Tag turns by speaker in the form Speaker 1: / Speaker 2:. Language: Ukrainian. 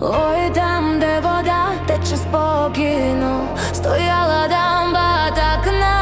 Speaker 1: Ой, там, де вода тече спокійно, стояла дамба так на.